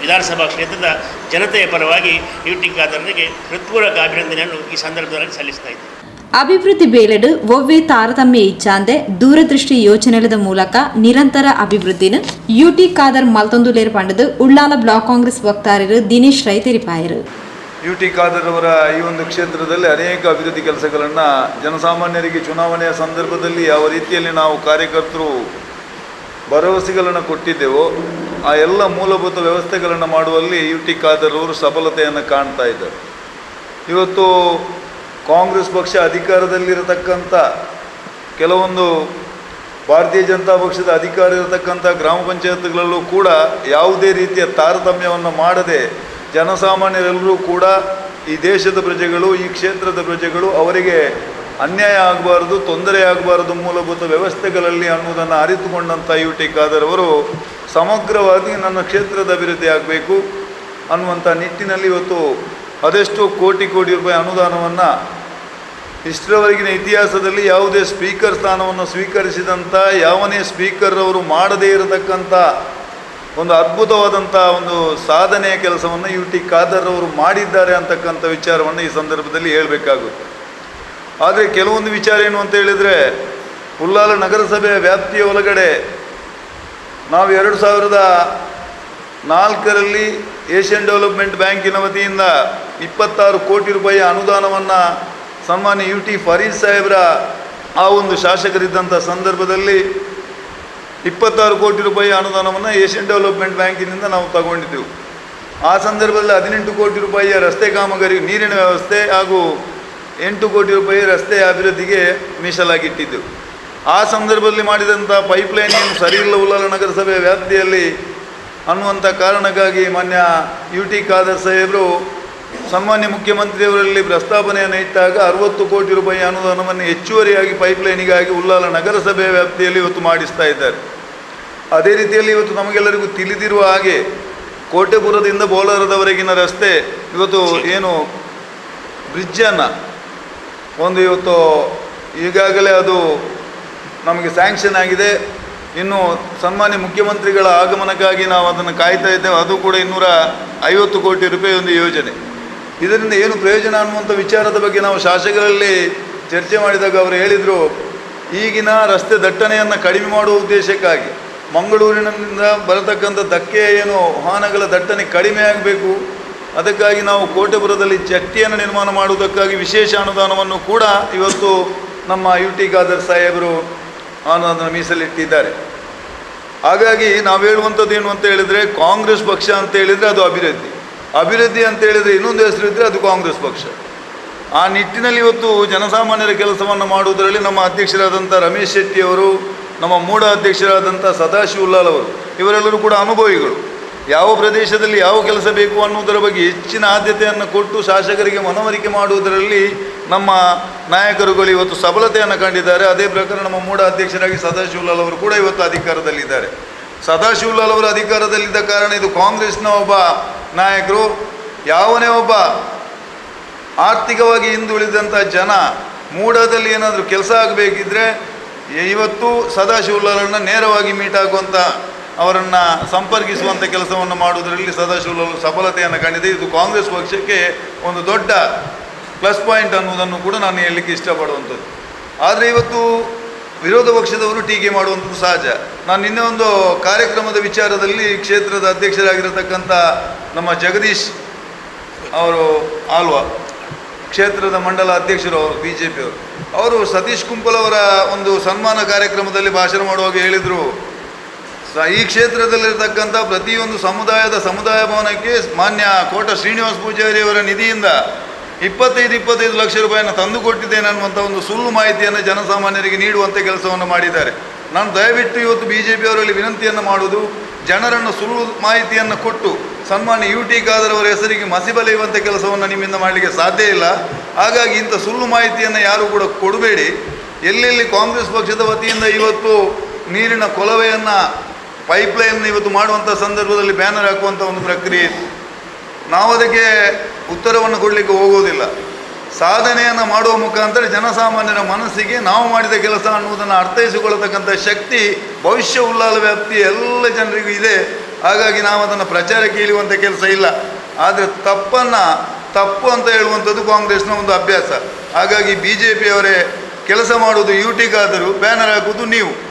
ವಿಧಾನಸಭಾ ಕ್ಷೇತ್ರದ ಜನತೆಯ ಪರವಾಗಿ ಯು ಟಿ ಹೃತ್ಪೂರ್ವಕ ಅಭಿನಂದನೆಯನ್ನು ಈ ಸಂದರ್ಭದಲ್ಲಿ ಸಲ್ಲಿಸ್ತಾ ಇದ್ದೇನೆ. ಅಭಿವೃದ್ಧಿ ಬೇಲೆಡು ಒವ್ವೆ ತಾರತಮ್ಯ ಇಚ್ಛಾಂದೆ ದೂರದೃಷ್ಟಿ ಯೋಚನೆಗಳ ಮೂಲಕ ನಿರಂತರ ಅಭಿವೃದ್ಧಿನ ಯುಟಿ ಖಾದರ್ ಮಲ್ತೊಂದು ಪಂಡದು ಉಳ್ಳಾಲ ಬ್ಲಾಕ್ ಕಾಂಗ್ರೆಸ್ ವಕ್ತಾರರು ದಿನೇಶ್ ರೈ ತೆರಿಪಾಯರು. ಯು ಟಿ ಖಾದರ್ ಅವರ ಈ ಒಂದು ಕ್ಷೇತ್ರದಲ್ಲಿ ಅನೇಕ ಅಭಿವೃದ್ಧಿ ಕೆಲಸಗಳನ್ನು ಜನಸಾಮಾನ್ಯರಿಗೆ ಚುನಾವಣೆಯ ಸಂದರ್ಭದಲ್ಲಿ ಯಾವ ರೀತಿಯಲ್ಲಿ ನಾವು ಕಾರ್ಯಕರ್ತರು ಭರವಸೆಗಳನ್ನು ಕೊಟ್ಟಿದ್ದೆವೋ, ಆ ಎಲ್ಲ ಮೂಲಭೂತ ವ್ಯವಸ್ಥೆಗಳನ್ನು ಮಾಡುವಲ್ಲಿ ಯು ಟಿ ಖಾದರ್ ಅವರು ಸಫಲತೆಯನ್ನು ಕಾಣ್ತಾ ಇದ್ದಾರೆ. ಇವತ್ತು ಕಾಂಗ್ರೆಸ್ ಪಕ್ಷ ಅಧಿಕಾರದಲ್ಲಿರತಕ್ಕಂಥ ಕೆಲವೊಂದು ಭಾರತೀಯ ಜನತಾ ಪಕ್ಷದ ಅಧಿಕಾರ ಇರತಕ್ಕಂಥ ಗ್ರಾಮ ಪಂಚಾಯತ್ಗಳಲ್ಲೂ ಕೂಡ ಯಾವುದೇ ರೀತಿಯ ತಾರತಮ್ಯವನ್ನು ಮಾಡದೆ ಜನಸಾಮಾನ್ಯರೆಲ್ಲರೂ ಕೂಡ ಈ ದೇಶದ ಪ್ರಜೆಗಳು, ಈ ಕ್ಷೇತ್ರದ ಪ್ರಜೆಗಳು ಅವರಿಗೆ ಅನ್ಯಾಯ ಆಗಬಾರದು, ತೊಂದರೆ ಆಗಬಾರದು ಮೂಲಭೂತ ವ್ಯವಸ್ಥೆಗಳಲ್ಲಿ ಅನ್ನುವುದನ್ನು ಅರಿತುಕೊಂಡಂಥ ಯು ಟಿ ಖಾದರ್ ಅವರು ಸಮಗ್ರವಾಗಿ ನನ್ನ ಕ್ಷೇತ್ರದ ಅಭಿವೃದ್ಧಿ ಆಗಬೇಕು ಅನ್ನುವಂಥ ನಿಟ್ಟಿನಲ್ಲಿ ಇವತ್ತು ಅದೆಷ್ಟು ಕೋಟಿ ಕೋಟಿ ರೂಪಾಯಿ ಅನುದಾನವನ್ನು ಇಷ್ಟರವರೆಗಿನ ಇತಿಹಾಸದಲ್ಲಿ ಯಾವುದೇ ಸ್ಪೀಕರ್ ಸ್ಥಾನವನ್ನು ಸ್ವೀಕರಿಸಿದಂಥ, ಯಾವನೇ ಸ್ಪೀಕರ್ ಅವರು ಮಾಡದೇ ಇರತಕ್ಕಂಥ ಒಂದು ಅದ್ಭುತವಾದಂಥ ಒಂದು ಸಾಧನೆಯ ಕೆಲಸವನ್ನು ಯು ಟಿ ಖಾದರ್ ಅವರು ಮಾಡಿದ್ದಾರೆ ಅಂತಕ್ಕಂಥ ವಿಚಾರವನ್ನು ಈ ಸಂದರ್ಭದಲ್ಲಿ ಹೇಳಬೇಕಾಗುತ್ತೆ. ಆದರೆ ಕೆಲವೊಂದು ವಿಚಾರ ಏನು ಅಂತ ಹೇಳಿದರೆ ಉಲ್ಲಾಲ ನಗರಸಭೆಯ ವ್ಯಾಪ್ತಿಯ ಒಳಗಡೆ ನಾವು ಎರಡು ಸಾವಿರದ ನಾಲ್ಕರಲ್ಲಿ ಏಷ್ಯನ್ ಡೆವಲಪ್ಮೆಂಟ್ ಬ್ಯಾಂಕಿನ ವತಿಯಿಂದ ಇಪ್ಪತ್ತಾರು ಕೋಟಿ ರೂಪಾಯಿ ಅನುದಾನವನ್ನು ಸನ್ಮಾನ್ಯ ಯು ಟಿ ಫರೀದ್ ಸಾಹೇಬ್ರ, ಆ ಒಂದು ಶಾಸಕರಿದ್ದಂಥ ಸಂದರ್ಭದಲ್ಲಿ ಇಪ್ಪತ್ತಾರು ಕೋಟಿ ರೂಪಾಯಿ ಅನುದಾನವನ್ನು ಏಷ್ಯನ್ ಡೆವಲಪ್ಮೆಂಟ್ ಬ್ಯಾಂಕಿನಿಂದ ನಾವು ತಗೊಂಡಿದ್ದೆವು. ಆ ಸಂದರ್ಭದಲ್ಲಿ ಹದಿನೆಂಟು ಕೋಟಿ ರೂಪಾಯಿಯ ರಸ್ತೆ ಕಾಮಗಾರಿ, ನೀರಿನ ವ್ಯವಸ್ಥೆ ಹಾಗೂ ಎಂಟು ಕೋಟಿ ರೂಪಾಯಿ ರಸ್ತೆ ಅಭಿವೃದ್ಧಿಗೆ ಮೀಸಲಾಗಿಟ್ಟಿದ್ದೆವು. ಆ ಸಂದರ್ಭದಲ್ಲಿ ಮಾಡಿದಂಥ ಪೈಪ್ಲೈನ್ ಏನು ಸರಿಯಿಲ್ಲ ಉಲ್ಲಾಲ ನಗರಸಭೆ ವ್ಯಾಪ್ತಿಯಲ್ಲಿ ಅನ್ನುವಂಥ ಕಾರಣಕ್ಕಾಗಿ ಮಾನ್ಯ ಯು ಟಿ ಖಾದರ್ ಸಾಹೇಬರು ಸನ್ಮಾನ್ಯ ಮುಖ್ಯಮಂತ್ರಿಯವರಲ್ಲಿ ಪ್ರಸ್ತಾಪನೆಯನ್ನು ಇಟ್ಟಾಗ ಅರವತ್ತು ಕೋಟಿ ರೂಪಾಯಿ ಅನುದಾನವನ್ನು ಹೆಚ್ಚುವರಿಯಾಗಿ ಪೈಪ್ಲೈನಿಗಾಗಿ ಉಲ್ಲಾಲ ನಗರಸಭೆ ವ್ಯಾಪ್ತಿಯಲ್ಲಿ ಇವತ್ತು ಮಾಡಿಸ್ತಾ ಇದ್ದಾರೆ. ಅದೇ ರೀತಿಯಲ್ಲಿ ಇವತ್ತು ನಮಗೆಲ್ಲರಿಗೂ ತಿಳಿದಿರುವ ಹಾಗೆ ಕೋಟೆಪುರದಿಂದ ಬೋಲಾರದವರೆಗಿನ ರಸ್ತೆ ಇವತ್ತು ಏನು ಬ್ರಿಡ್ಜನ್ನು ಒಂದು ಇವತ್ತು ಈಗಾಗಲೇ ಅದು ನಮಗೆ ಸ್ಯಾಂಕ್ಷನ್ ಆಗಿದೆ. ಇನ್ನು ಸನ್ಮಾನ್ಯ ಮುಖ್ಯಮಂತ್ರಿಗಳ ಆಗಮನಕ್ಕಾಗಿ ನಾವು ಅದನ್ನು ಕಾಯ್ತಾ ಇದ್ದೇವೆ. ಅದು ಕೂಡ ಇನ್ನೂರ ಐವತ್ತು ಕೋಟಿ ರೂಪಾಯಿ ಒಂದು ಯೋಜನೆ. ಇದರಿಂದ ಏನು ಪ್ರಯೋಜನ ಅನ್ನುವಂಥ ವಿಚಾರದ ಬಗ್ಗೆ ನಾವು ಶಾಸಕರಲ್ಲಿ ಚರ್ಚೆ ಮಾಡಿದಾಗ ಅವರು ಹೇಳಿದರು, ಈಗಿನ ರಸ್ತೆ ದಟ್ಟಣೆಯನ್ನು ಕಡಿಮೆ ಮಾಡುವ ಉದ್ದೇಶಕ್ಕಾಗಿ ಮಂಗಳೂರಿನಿಂದ ಬರತಕ್ಕಂಥ ಧಕ್ಕೆ ಏನು ವಾಹನಗಳ ದಟ್ಟಣೆ ಕಡಿಮೆ ಆಗಬೇಕು, ಅದಕ್ಕಾಗಿ ನಾವು ಕೋಟೆಪುರದಲ್ಲಿ ಚಟ್ಟಿಯನ್ನು ನಿರ್ಮಾಣ ಮಾಡುವುದಕ್ಕಾಗಿ ವಿಶೇಷ ಅನುದಾನವನ್ನು ಕೂಡ ಇವತ್ತು ನಮ್ಮ ಯು ಟಿ ಖಾದರ್ ಸಾಹೇಬರು ಅನುದಾನ ಮೀಸಲಿಟ್ಟಿದ್ದಾರೆ. ಹಾಗಾಗಿ ನಾವು ಹೇಳುವಂಥದ್ದು ಏನು ಅಂತ ಹೇಳಿದರೆ, ಕಾಂಗ್ರೆಸ್ ಪಕ್ಷ ಅಂತ ಹೇಳಿದರೆ ಅದು ಅಭಿವೃದ್ಧಿ. ಅಭಿವೃದ್ಧಿ ಅಂತ ಹೇಳಿದರೆ ಇನ್ನೊಂದು ಹೆಸರು ಇದ್ದರೆ ಅದು ಕಾಂಗ್ರೆಸ್ ಪಕ್ಷ. ಆ ನಿಟ್ಟಿನಲ್ಲಿ ಇವತ್ತು ಜನಸಾಮಾನ್ಯರ ಕೆಲಸವನ್ನು ಮಾಡುವುದರಲ್ಲಿ ನಮ್ಮ ಅಧ್ಯಕ್ಷರಾದಂಥ ರಮೇಶ್ ಶೆಟ್ಟಿಯವರು ನಮ್ಮ ಮೂಢ ಅಧ್ಯಕ್ಷರಾದಂಥ ಸದಾಶಿವುಲ್ಲಾಲ್ ಅವರು, ಇವರೆಲ್ಲರೂ ಕೂಡ ಅನುಭವಿಗಳು. ಯಾವ ಪ್ರದೇಶದಲ್ಲಿ ಯಾವ ಕೆಲಸ ಬೇಕು ಅನ್ನುವುದರ ಬಗ್ಗೆ ಹೆಚ್ಚಿನ ಆದ್ಯತೆಯನ್ನು ಕೊಟ್ಟು ಶಾಸಕರಿಗೆ ಮನವರಿಕೆ ಮಾಡುವುದರಲ್ಲಿ ನಮ್ಮ ನಾಯಕರುಗಳು ಇವತ್ತು ಸಬಲತೆಯನ್ನು ಕಂಡಿದ್ದಾರೆ. ಅದೇ ಪ್ರಕಾರ ನಮ್ಮ ಮೂಢ ಅಧ್ಯಕ್ಷರಾಗಿ ಸದಾಶಿವಲಾಲ್ ಅವರು ಕೂಡ ಇವತ್ತು ಅಧಿಕಾರದಲ್ಲಿದ್ದಾರೆ. ಸದಾಶಿವಲಾಲ್ ಅವರು ಅಧಿಕಾರದಲ್ಲಿದ್ದ ಕಾರಣ ಇದು ಕಾಂಗ್ರೆಸ್ನ ಒಬ್ಬ ನಾಯಕರು, ಯಾವನೇ ಒಬ್ಬ ಆರ್ಥಿಕವಾಗಿ ಹಿಂದುಳಿದಂಥ ಜನ ಮೂಡದಲ್ಲಿ ಏನಾದರೂ ಕೆಲಸ ಆಗಬೇಕಿದ್ರೆ ಇವತ್ತು ಸದಾಶಿವಲಾಲನ್ನ ನೇರವಾಗಿ ಮೀಟ್ ಆಗುವಂಥ ಅವರನ್ನು ಸಂಪರ್ಕಿಸುವಂಥ ಕೆಲಸವನ್ನು ಮಾಡುವುದರಲ್ಲಿ ಸದಾಶಿವಲ್ಲರು ಸಫಲತೆಯನ್ನು ಕಂಡಿದೆ. ಇದು ಕಾಂಗ್ರೆಸ್ ಪಕ್ಷಕ್ಕೆ ಒಂದು ದೊಡ್ಡ ಪ್ಲಸ್ ಪಾಯಿಂಟ್ ಅನ್ನುವುದನ್ನು ಕೂಡ ನಾನು ಹೇಳಲಿಕ್ಕೆ ಇಷ್ಟಪಡುವಂಥದ್ದು. ಆದರೆ ಇವತ್ತು ವಿರೋಧ ಪಕ್ಷದವರು ಟೀಕೆ ಮಾಡುವಂಥದ್ದು ಸಹಜ. ನಾನು ನಿನ್ನೆ ಒಂದು ಕಾರ್ಯಕ್ರಮದ ವಿಚಾರದಲ್ಲಿ ಕ್ಷೇತ್ರದ ಅಧ್ಯಕ್ಷರಾಗಿರತಕ್ಕಂಥ ನಮ್ಮ ಜಗದೀಶ್ ಅವರು ಆಲ್ವಾ ಕ್ಷೇತ್ರದ ಮಂಡಲ ಅಧ್ಯಕ್ಷರು ಅವರು ಬಿ ಜೆ ಪಿಯವರು ಅವರು ಸತೀಶ್ ಕುಂಪಲವರ ಒಂದು ಸನ್ಮಾನ ಕಾರ್ಯಕ್ರಮದಲ್ಲಿ ಭಾಷಣ ಮಾಡುವಾಗ ಹೇಳಿದರು. ಸ, ಈ ಕ್ಷೇತ್ರದಲ್ಲಿರತಕ್ಕಂಥ ಪ್ರತಿಯೊಂದು ಸಮುದಾಯದ ಸಮುದಾಯ ಭವನಕ್ಕೆ ಮಾನ್ಯ ಕೋಟ ಶ್ರೀನಿವಾಸ ಪೂಜಾರಿಯವರ ನಿಧಿಯಿಂದ ಇಪ್ಪತ್ತೈದು ಇಪ್ಪತ್ತೈದು ಲಕ್ಷ ರೂಪಾಯಿಯನ್ನು ತಂದು ಕೊಟ್ಟಿದ್ದೇನೆ ಅನ್ನುವಂಥ ಒಂದು ಸುಳ್ಳು ಮಾಹಿತಿಯನ್ನು ಜನಸಾಮಾನ್ಯರಿಗೆ ನೀಡುವಂಥ ಕೆಲಸವನ್ನು ಮಾಡಿದ್ದಾರೆ. ನಾನು ದಯವಿಟ್ಟು ಇವತ್ತು ಬಿ ಜೆ ಪಿಯವರಲ್ಲಿ ವಿನಂತಿಯನ್ನು ಮಾಡುವುದು, ಜನರನ್ನು ಸುಳ್ಳು ಮಾಹಿತಿಯನ್ನು ಕೊಟ್ಟು ಸನ್ಮಾನ್ಯ ಯು ಟಿ ಅವರ ಹೆಸರಿಗೆ ಮಸಿ ಬಲೆಯುವಂಥ ಕೆಲಸವನ್ನು ನಿಮ್ಮಿಂದ ಮಾಡಲಿಕ್ಕೆ ಸಾಧ್ಯ ಇಲ್ಲ. ಹಾಗಾಗಿ ಇಂಥ ಸುಳ್ಳು ಮಾಹಿತಿಯನ್ನು ಯಾರೂ ಕೂಡ ಕೊಡಬೇಡಿ. ಎಲ್ಲೆಲ್ಲಿ ಕಾಂಗ್ರೆಸ್ ಪಕ್ಷದ ವತಿಯಿಂದ ಇವತ್ತು ನೀರಿನ ಕೊಲವೆಯನ್ನು ಪೈಪ್ಲೈನ್ ಇವತ್ತು ಮಾಡುವಂಥ ಸಂದರ್ಭದಲ್ಲಿ ಬ್ಯಾನರ್ ಹಾಕುವಂಥ ಒಂದು ಪ್ರಕ್ರಿಯೆ. ನಾವು ಅದಕ್ಕೆ ಉತ್ತರವನ್ನು ಕೊಡಲಿಕ್ಕೆ ಹೋಗೋದಿಲ್ಲ. ಸಾಧನೆಯನ್ನು ಮಾಡುವ ಮುಖಾಂತರ ಜನಸಾಮಾನ್ಯರ ಮನಸ್ಸಿಗೆ ನಾವು ಮಾಡಿದ ಕೆಲಸ ಅನ್ನುವುದನ್ನು ಅರ್ಥೈಸಿಕೊಳ್ಳತಕ್ಕಂಥ ಶಕ್ತಿ, ಭವಿಷ್ಯ ಉಲ್ಲಾಲ ವ್ಯಾಪ್ತಿ ಎಲ್ಲ ಜನರಿಗೂ ಇದೆ. ಹಾಗಾಗಿ ನಾವು ಅದನ್ನು ಪ್ರಚಾರಕ್ಕೆ ಇಳಿಯುವಂಥ ಕೆಲಸ ಇಲ್ಲ. ಆದರೆ ತಪ್ಪನ್ನು, ತಪ್ಪು ಅಂತ ಹೇಳುವಂಥದ್ದು ಕಾಂಗ್ರೆಸ್ನ ಒಂದು ಅಭ್ಯಾಸ. ಹಾಗಾಗಿ ಬಿ ಜೆ ಪಿಯವರೇ ಕೆಲಸ ಮಾಡುವುದು ಯು ಟಿಗಾದರೂ ಬ್ಯಾನರ್ ಹಾಕುವುದು ನೀವು.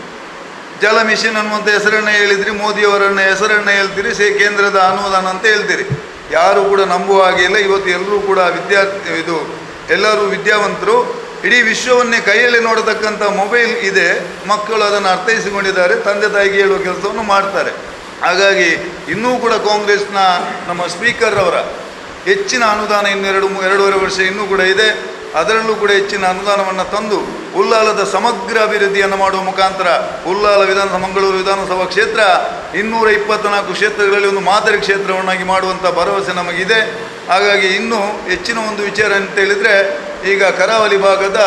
ಜಲ ಮಿಷನ್ ಅನ್ನುವಂಥ ಹೆಸರನ್ನು ಹೇಳಿದಿರಿ, ಮೋದಿಯವರನ್ನ ಹೆಸರನ್ನು ಹೇಳ್ತೀರಿ, ಸೇ ಕೇಂದ್ರದ ಅನುದಾನ ಅಂತ ಹೇಳ್ತೀರಿ. ಯಾರೂ ಕೂಡ ನಂಬುವ ಹಾಗೆ ಇಲ್ಲ. ಇವತ್ತು ಎಲ್ಲರೂ ಕೂಡ ವಿದ್ಯಾರ್ಥಿ ಇದು ಎಲ್ಲರೂ ವಿದ್ಯಾವಂತರು. ಇಡೀ ವಿಶ್ವವನ್ನೇ ಕೈಯಲ್ಲಿ ನೋಡತಕ್ಕಂಥ ಮೊಬೈಲ್ ಇದೆ. ಮಕ್ಕಳು ಅದನ್ನು ಅರ್ಥೈಸಿಕೊಂಡಿದ್ದಾರೆ. ತಂದೆ ತಾಯಿಗೆ ಹೇಳುವ ಕೆಲಸವನ್ನು ಮಾಡ್ತಾರೆ. ಹಾಗಾಗಿ ಇನ್ನೂ ಕೂಡ ಕಾಂಗ್ರೆಸ್ನ ನಮ್ಮ ಸ್ಪೀಕರ್ ಅವರ ಹೆಚ್ಚಿನ ಅನುದಾನ ಇನ್ನೆರಡು ಎರಡೂವರೆ ವರ್ಷ ಇನ್ನೂ ಕೂಡ ಇದೆ. ಅದರಲ್ಲೂ ಕೂಡ ಹೆಚ್ಚಿನ ಅನುದಾನವನ್ನು ತಂದು ಉಲ್ಲಾಲದ ಸಮಗ್ರ ಅಭಿವೃದ್ಧಿಯನ್ನು ಮಾಡುವ ಮುಖಾಂತರ ಉಲ್ಲಾಲ ವಿಧಾನ ಮಂಗಳೂರು ವಿಧಾನಸಭಾ ಕ್ಷೇತ್ರ ಇನ್ನೂರ ಇಪ್ಪತ್ತ್ನಾಲ್ಕು ಕ್ಷೇತ್ರಗಳಲ್ಲಿ ಒಂದು ಮಾದರಿ ಕ್ಷೇತ್ರವನ್ನಾಗಿ ಮಾಡುವಂಥ ಭರವಸೆ ನಮಗಿದೆ. ಹಾಗಾಗಿ ಇನ್ನೂ ಹೆಚ್ಚಿನ ಒಂದು ವಿಚಾರ ಅಂತ ಹೇಳಿದರೆ ಈಗ ಕರಾವಳಿ ಭಾಗದ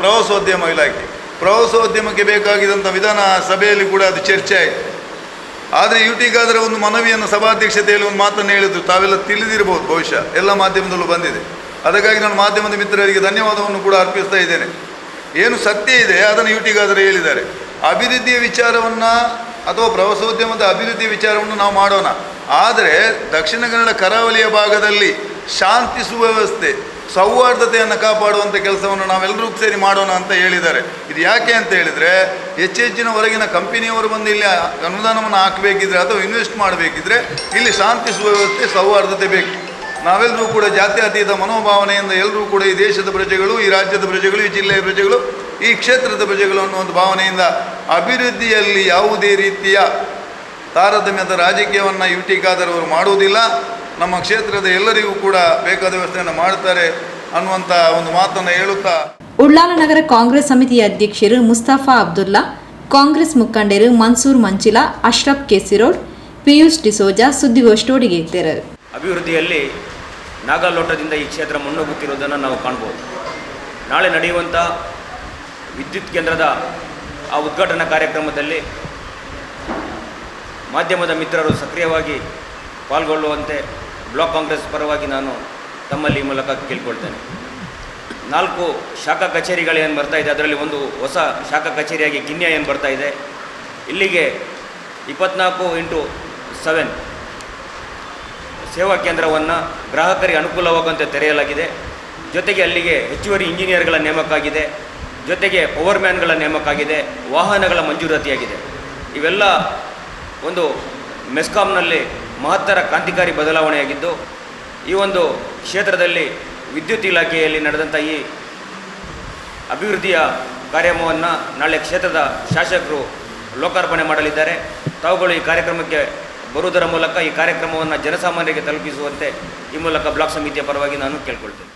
ಪ್ರವಾಸೋದ್ಯಮ ಇಲಾಖೆ. ಪ್ರವಾಸೋದ್ಯಮಕ್ಕೆ ಬೇಕಾಗಿದ್ದಂಥ ವಿಧಾನ ಸಭೆಯಲ್ಲಿ ಕೂಡ ಅದು ಚರ್ಚೆ ಆಯಿತು. ಆದರೆ ಯು ಟಿಗಾದರ ಒಂದು ಮನವಿಯನ್ನು ಸಭಾಧ್ಯಕ್ಷತೆಯಲ್ಲಿ ಒಂದು ಮಾತನ್ನು ಹೇಳಿದ್ರು. ತಾವೆಲ್ಲ ತಿಳಿದಿರಬಹುದು ಬಹುಶಃ. ಎಲ್ಲ ಮಾಧ್ಯಮದಲ್ಲೂ ಬಂದಿದೆ. ಅದಕ್ಕಾಗಿ ನಾನು ಮಾಧ್ಯಮದ ಮಿತ್ರರಿಗೆ ಧನ್ಯವಾದವನ್ನು ಕೂಡ ಅರ್ಪಿಸ್ತಾ ಇದ್ದೇನೆ. ಏನು ಸತ್ಯ ಇದೆ, ಅದನ್ನು ಯು ಟಿಗಾದರು ಹೇಳಿದ್ದಾರೆ. ಅಭಿವೃದ್ಧಿಯ ವಿಚಾರವನ್ನು ಅಥವಾ ಪ್ರವಾಸೋದ್ಯಮದ ಅಭಿವೃದ್ಧಿಯ ವಿಚಾರವನ್ನು ನಾವು ಮಾಡೋಣ. ಆದರೆ ದಕ್ಷಿಣ ಕನ್ನಡ ಕರಾವಳಿಯ ಭಾಗದಲ್ಲಿ ಶಾಂತಿ ಸುವ್ಯವಸ್ಥೆ ಸೌಹಾರ್ದತೆಯನ್ನು ಕಾಪಾಡುವಂಥ ಕೆಲಸವನ್ನು ನಾವೆಲ್ಲರೂ ಸೇರಿ ಮಾಡೋಣ ಅಂತ ಹೇಳಿದ್ದಾರೆ. ಇದು ಯಾಕೆ ಅಂತ ಹೇಳಿದರೆ ಹೆಚ್ಚು ಹೆಚ್ಚಿನ ಹೊರಗಿನ ಕಂಪನಿಯವರು ಬಂದು ಇಲ್ಲಿ ಅನುದಾನವನ್ನು ಹಾಕಬೇಕಿದ್ರೆ ಅಥವಾ ಇನ್ವೆಸ್ಟ್ ಮಾಡಬೇಕಿದ್ರೆ ಇಲ್ಲಿ ಶಾಂತಿ, ಸುವ್ಯವಸ್ಥೆ, ಸೌಹಾರ್ದತೆ ಬೇಕು. ನಾವೆಲ್ಲರೂ ಕೂಡ ಜಾತ್ಯತೀತ ಮನೋಭಾವನೆಯಿಂದ ಎಲ್ಲರೂ ಕೂಡ ಈ ದೇಶದ ಪ್ರಜೆಗಳು, ಈ ರಾಜ್ಯದ ಪ್ರಜೆಗಳು, ಈ ಜಿಲ್ಲೆಯ ಪ್ರಜೆಗಳು, ಈ ಕ್ಷೇತ್ರದ ಪ್ರಜೆಗಳು ಅನ್ನೋ ಒಂದು ಭಾವನೆಯಿಂದ ಅಭಿವೃದ್ಧಿಯಲ್ಲಿ ಯಾವುದೇ ರೀತಿಯ ತಾರತಮ್ಯದ ರಾಜಕೀಯವನ್ನು ಯು ಟಿ ಖಾದರ್ ಅವರು ಮಾಡುವುದಿಲ್ಲ. ನಮ್ಮ ಕ್ಷೇತ್ರದ ಎಲ್ಲರಿಗೂ ಕೂಡ ಬೇಕಾದ ವ್ಯವಸ್ಥೆಯನ್ನು ಮಾಡುತ್ತಾರೆ ಅನ್ನುವಂಥ ಒಂದು ಮಾತನ್ನು ಹೇಳುತ್ತಾ ಉಳ್ಳಾಲ ನಗರ ಕಾಂಗ್ರೆಸ್ ಸಮಿತಿಯ ಅಧ್ಯಕ್ಷರು ಮುಸ್ತಫಾ ಅಬ್ದುಲ್ಲಾ ಕಾಂಗ್ರೆಸ್ ಮುಖಂಡರು ಮನ್ಸೂರ್ ಮಂಚಿಲಾ ಅಶ್ರಫ್ ಕೆಸಿರೋಡ್ ಪಿಯೂಷ್ ಡಿಸೋಜಾ ಸುದ್ದಿಗೋಷ್ಠಿಗೆ ಇದ್ದರು ಅಭಿವೃದ್ಧಿಯಲ್ಲಿ ನಾಗಾಲೋಟದಿಂದ ಈ ಕ್ಷೇತ್ರ ಮುನ್ನುಗ್ಗುತ್ತಿರುವುದನ್ನು ನಾವು ಕಾಣ್ಬೋದು. ನಾಳೆ ನಡೆಯುವಂಥ ವಿದ್ಯುತ್ ಕೇಂದ್ರದ ಆ ಉದ್ಘಾಟನಾ ಕಾರ್ಯಕ್ರಮದಲ್ಲಿ ಮಾಧ್ಯಮದ ಮಿತ್ರರು ಸಕ್ರಿಯವಾಗಿ ಪಾಲ್ಗೊಳ್ಳುವಂತೆ ಬ್ಲಾಕ್ ಕಾಂಗ್ರೆಸ್ ಪರವಾಗಿ ನಾನು ತಮ್ಮಲ್ಲಿ ಈ ಮೂಲಕ ಕೇಳ್ಕೊಳ್ತೇನೆ ನಾಲ್ಕು ಶಾಖಾ ಕಚೇರಿಗಳು ಏನು ಬರ್ತಾ ಇದೆ, ಅದರಲ್ಲಿ ಒಂದು ಹೊಸ ಶಾಖಾ ಕಚೇರಿಯಾಗಿ ಗಿನ್ಯ ಏನು ಬರ್ತಾ ಇದೆ, ಇಲ್ಲಿಗೆ ಇಪ್ಪತ್ನಾಲ್ಕು ಇಂಟು ಸೆವೆನ್ ಸೇವಾ ಕೇಂದ್ರವನ್ನು ಗ್ರಾಹಕರಿಗೆ ಅನುಕೂಲವಾಗುವಂತೆ ತೆರೆಯಲಾಗಿದೆ. ಜೊತೆಗೆ ಅಲ್ಲಿಗೆ ಹೆಚ್ಚುವರಿ ಇಂಜಿನಿಯರ್ಗಳ ನೇಮಕ ಆಗಿದೆ ಜೊತೆಗೆ ಪವರ್ ಮ್ಯಾನ್ಗಳ ನೇಮಕ ಆಗಿದೆ ವಾಹನಗಳ ಮಂಜೂರಾತಿಯಾಗಿದೆ. ಇವೆಲ್ಲ ಒಂದು ಮೆಸ್ಕಾಂನಲ್ಲಿ ಮಹತ್ತರ ಕ್ರಾಂತಿಕಾರಿ ಬದಲಾವಣೆಯಾಗಿದ್ದು, ಈ ಒಂದು ಕ್ಷೇತ್ರದಲ್ಲಿ ವಿದ್ಯುತ್ ಇಲಾಖೆಯಲ್ಲಿ ನಡೆದಂಥ ಈ ಅಭಿವೃದ್ಧಿಯ ಕಾರ್ಯಕ್ರಮವನ್ನು ನಾಳೆ ಕ್ಷೇತ್ರದ ಶಾಸಕರು ಲೋಕಾರ್ಪಣೆ ಮಾಡಲಿದ್ದಾರೆ. ತಾವುಗಳು ಈ ಕಾರ್ಯಕ್ರಮಕ್ಕೆ ಬರುವುದರ ಮೂಲಕ ಈ ಕಾರ್ಯಕ್ರಮವನ್ನು ಜನಸಾಮಾನ್ಯರಿಗೆ ತಲುಪಿಸುವಂತೆ ಈ ಮೂಲಕ ಬ್ಲಾಕ್ ಸಮಿತಿಯ ಪರವಾಗಿ ನಾನು ಕೇಳ್ಕೊಳ್ತೇನೆ.